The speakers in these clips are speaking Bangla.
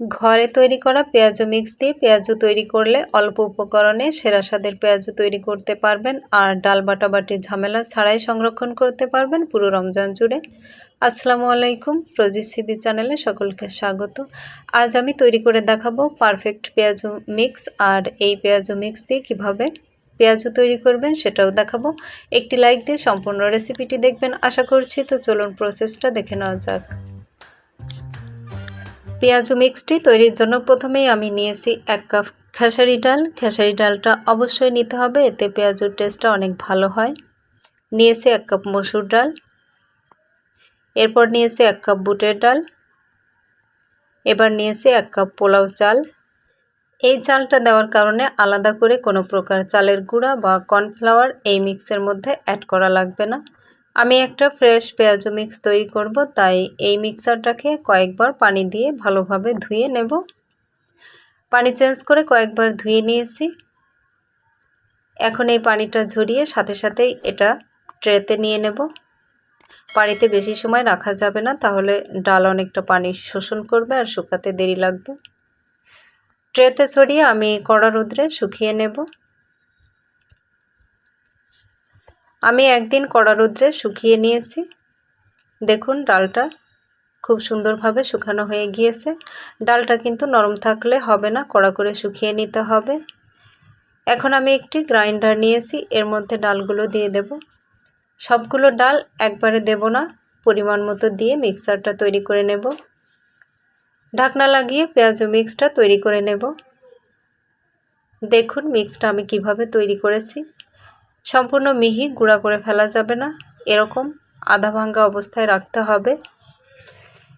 ঘরে তৈরি করা পেঁয়াজু মিক্স দিয়ে পেঁয়াজু তৈরি করলে অল্প উপকরণে সেরা স্বাদের পেঁয়াজু তৈরি করতে পারবেন আর ডাল বাটাবাটির ঝামেলা ছাড়াই সংরক্ষণ করতে পারবেন পুরো রমজান জুড়ে। আসসালামু আলাইকুম প্রজিসিবি চ্যানেলে সকলকে স্বাগত। আজ আমি তৈরি করে দেখাবো পারফেক্ট পেঁয়াজু মিক্স আর এই পেঁয়াজু মিক্স দিয়ে কীভাবে পেঁয়াজু তৈরি করবেন সেটাও দেখাবো। একটি লাইক দিয়ে সম্পূর্ণ রেসিপিটি দেখবেন, আশা করছি। তো চলুন প্রসেসটা দেখে নেওয়া যাক। পেঁয়াজু মিক্সটি তৈরির জন্য প্রথমেই আমি নিয়েছি এক কাপ খেসারি ডাল। খেসারি ডালটা অবশ্যই নিতে হবে, এতে পেঁয়াজুর টেস্টটা অনেক ভালো হয়। নিয়েছি এক কাপ মসুর ডাল। এরপর নিয়েছি এক কাপ বুটের ডাল। এবার নিয়েছি এক কাপ পোলাও চাল। এই চালটা দেওয়ার কারণে আলাদা করে কোনো প্রকার চালের গুঁড়া বা কর্নফ্লাওয়ার এই মিক্সের মধ্যে অ্যাড করা লাগবে না। আমি একটা ফ্রেশ পেঁয়াজু মিক্স তৈরি করব, তাই এই মিক্সারটাকে কয়েকবার পানি দিয়ে ভালোভাবে ধুয়ে নেব। পানি চেঞ্জ করে কয়েকবার ধুয়ে নিয়েছি। এখন এই পানিটা ঝরিয়ে সাথে সাথেই এটা ট্রেতে নিয়ে নেব। পানিতে বেশি সময় রাখা যাবে না, তাহলে ডাল অনেকটা পানি শোষণ করবে আর শুকাতে দেরি লাগবে। ট্রেতে ছড়িয়ে আমি কড়া রোদ্রে শুকিয়ে নেব। আমি একদিন কড়া রোদ্রে শুকিয়ে নিয়েছি। দেখুন, ডালটা খুব সুন্দরভাবে শুকানো হয়ে গিয়েছে। ডালটা কিন্তু নরম থাকলে হবে না, কড়া করে শুকিয়ে নিতে হবে। এখন আমি একটি গ্রাইন্ডার নিয়েছি, এর মধ্যে ডালগুলো দিয়ে দেব। সবগুলো ডাল একবারে দেব না, পরিমাণ মতো দিয়ে মিক্সারটা তৈরি করে নেব। ঢাকনা লাগিয়ে পেঁয়াজ মিক্সটা তৈরি করে নেব। দেখুন, মিক্সটা আমি কীভাবে তৈরি করেছি। সম্পূর্ণ মিহি, গুঁড়া করে ফেলা যাবে না। এরকম আধা ভাঙ্গা অবস্থায় রাখতে হবে।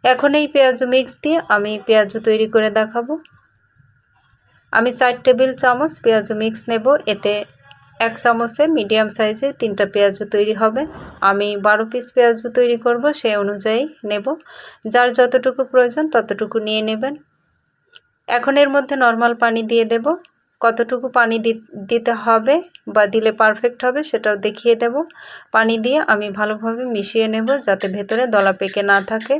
এখন এই পেঁয়াজু মিক্স দিয়ে আমি পেঁয়াজু তৈরি করে দেখাবো। আমি চার টেবিল চামচ পেঁয়াজু মিক্স নেব। এতে এক চামচে মিডিয়াম সাইজের তিনটা পেঁয়াজু তৈরি হবে। আমি বারো পিস পেঁয়াজু তৈরি করব সেই অনুযায়ী নেব। যার যতটুকু প্রয়োজন ততটুকু নিয়ে নেবেন। এখন এর মধ্যে নর্মাল পানি দিয়ে দেব। কতটুকু পানি দিতে হবে বা দিলে পারফেক্ট হবে সেটাও দেখিয়ে দেব। পানি দিয়ে আমি ভালোভাবে মিশিয়ে নেব যাতে ভেতরে দলা পেকে না থাকে।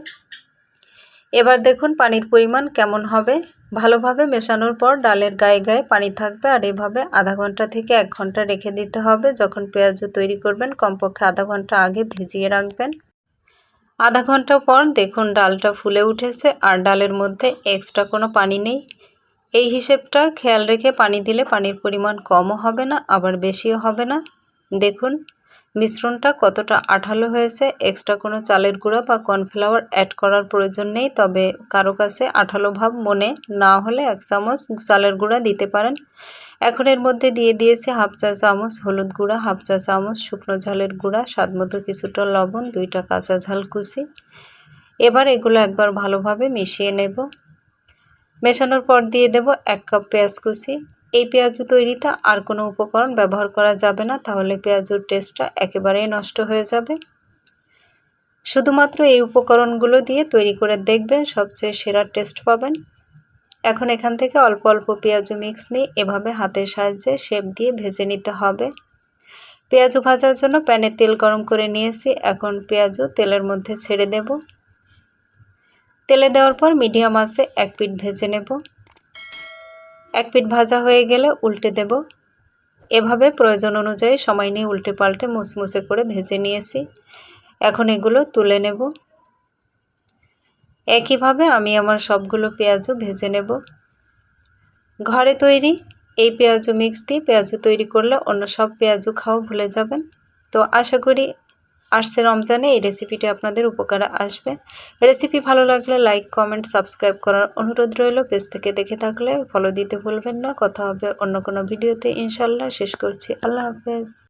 এবার দেখুন পানির পরিমাণ কেমন হবে। ভালোভাবে মেশানোর পর ডালের গায়ে গায়ে পানি থাকবে আর এভাবে আধা ঘণ্টা থেকে এক ঘণ্টা রেখে দিতে হবে। যখন পেঁয়াজ তৈরি করবেন কমপক্ষে আধা ঘণ্টা আগে ভিজিয়ে রাখবেন। আধা ঘণ্টা পর দেখুন ডালটা ফুলে উঠেছে আর ডালের মধ্যে এক্সট্রা কোনো পানি নেই। এই হিসেবটা খেয়াল রেখে পানি দিলে পানির পরিমাণ কমও হবে না, আবার বেশিও হবে না। দেখুন, মিশ্রণটা কতটা আঠালো হয়েছে, এক্সট্রা কোনো চালের গুঁড়া বা কর্নফ্লাওয়ার অ্যাড করার প্রয়োজন নেই, তবে কারও কাছে আঠালো ভাব মনে না হলে এক চামচ চালের গুঁড়া দিতে পারেন। এখন এর মধ্যে দিয়ে দিয়েছি হাফ চা চামচ হলুদ গুঁড়া, হাফ চা চামচ শুকনো ঝালের গুঁড়া, স্বাদ মতো কিছুটা লবণ, দুইটা কাঁচা ঝাল কুচি। এবার এগুলো একবার ভালোভাবে মিশিয়ে নেব। মেশানোর পর দিয়ে দেব এক কাপ পেঁয়াজ কুচি। এই পেঁয়াজু তৈরিতে আর কোনো উপকরণ ব্যবহার করা যাবে না, তাহলে পেঁয়াজুর টেস্টটা একেবারেই নষ্ট হয়ে যাবে। শুধুমাত্র এই উপকরণগুলো দিয়ে তৈরি করে দেখবেন, সবচেয়ে সেরা টেস্ট পাবেন। এখন এখান থেকে অল্প অল্প পেঁয়াজু মিক্স নিয়ে এভাবে হাতের সাহায্যে শেপ দিয়ে ভেজে নিতে হবে। পেঁয়াজু ভাজার জন্য প্যানে তেল গরম করে নিয়েছি, এখন পেঁয়াজু তেলের মধ্যে ছেড়ে দেব। তেলে দেওয়ার পর মিডিয়াম আছে এক পিঠ ভেজে নেব। এক পিঠ ভাজা হয়ে গেলে উল্টে দেব। এভাবে প্রয়োজন অনুযায়ী সময় নিয়ে উল্টে পাল্টে মুসমুসে করে ভেজে নিয়েছি। এখন এগুলো তুলে নেব। একইভাবে আমি আমার সবগুলো পেঁয়াজও ভেজে নেব। ঘরে তৈরি এই পেঁয়াজু মিক্স দিয়ে পেঁয়াজু তৈরি করলে অন্য সব পেঁয়াজু খাওয়া ভুলে যাবেন। তো আশা করি আসছে রমজানে এই রেসিপিটি আপনাদের উপকারে আসবে। রেসিপি ভালো লাগলে লাইক কমেন্ট সাবস্ক্রাইব করার অনুরোধ রইল। পেজ থেকে দেখে থাকলে ফলো দিতে ভুলবেন না। কথা হবে অন্য কোনো ভিডিওতে ইনশাল্লাহ শেষ করছি। আল্লাহ হাফেজ।